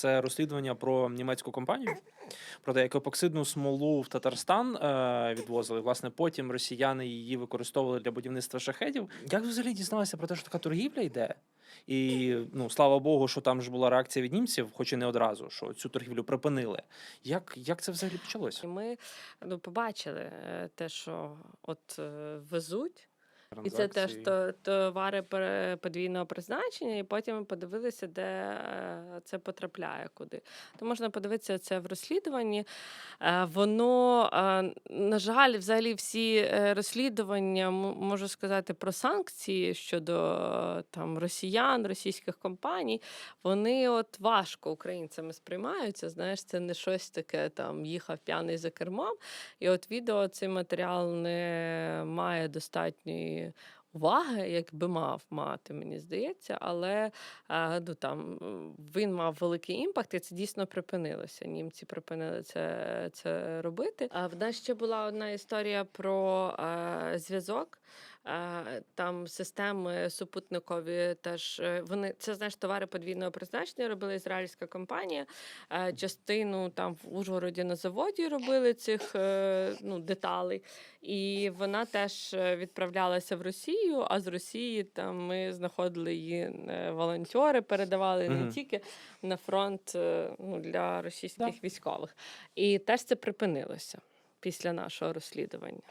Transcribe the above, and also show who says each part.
Speaker 1: це розслідування про німецьку компанію, про те, як епоксидну смолу в Татарстан е, відвозили. Власне, потім росіяни її використовували для будівництва шахедів. Як взагалі дізналися про те, що така торгівля йде? І ну слава Богу, що там ж була реакція від німців, хоч і не одразу, що цю торгівлю припинили. Як, як це взагалі почалося?
Speaker 2: Ми ну, побачили е, те, що от е, везуть. І це теж то, товари подвійного призначення, і потім ми подивилися, де е, це потрапляє куди. То можна подивитися це в розслідуванні. Е, Воно, е, на жаль, взагалі всі розслідування, можу сказати, про санкції щодо там росіян, російських компаній, вони от важко українцями сприймаються. Знаєш, це не щось таке там їхав п'яний за кермом. І от відео цей матеріал не має достатньої you уваги, як би мав мати, мені здається, але е, ну, там, він мав великий імпакт, і це дійсно припинилося. Німці припинили це, це робити. А в нас ще була одна історія про е, зв'язок. Е, Там системи супутникові теж вони це знаєш товари подвійного призначення робила ізраїльська компанія. Частину там в Ужгороді на заводі робили цих ну, деталей, і вона теж відправлялася в Росію. А з Росії там ми знаходили її е, волонтери, передавали
Speaker 1: Мгм.
Speaker 2: не тільки на фронт е, ну, для російських
Speaker 1: Да.
Speaker 2: військових. І теж це припинилося після нашого розслідування.